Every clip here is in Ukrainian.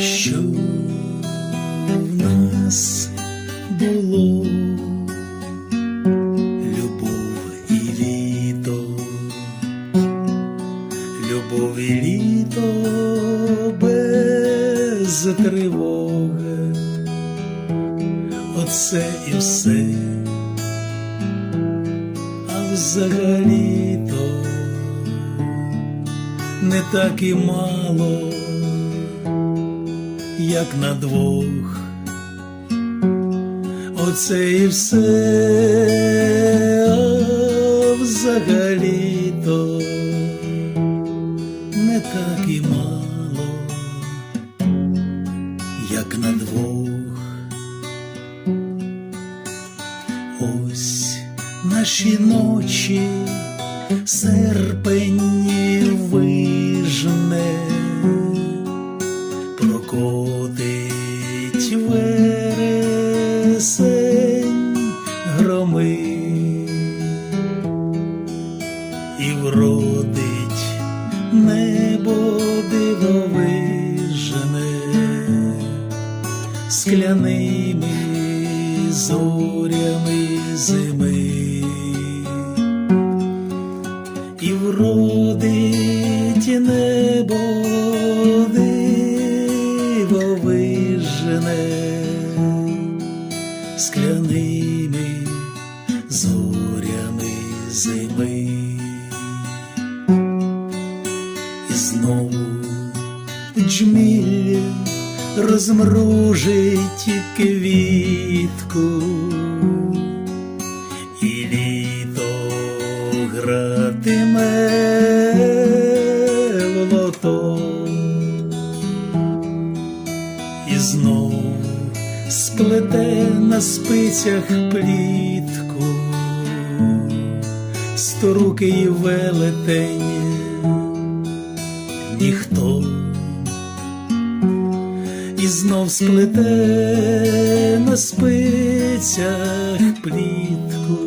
що в нас було. Любов і літо, любов літо без тривоги, оце і все, а взагалі-то не так і мало як на двох. Оце і все а взагалі-то не так і мало, як на двох. Ось наші ночі серпені прокотить вересень громи і вродить небо дивовижне скляними зорями зими. І вродить небо скляними зорями зими. І знову джміль розмружить квітку, і літо гратиме і знов сплете на спицях плітку, сторуки й велетень, ніхто. І знов сплете на спицях плітку,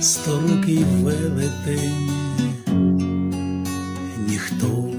сторукий велетень, ніхто.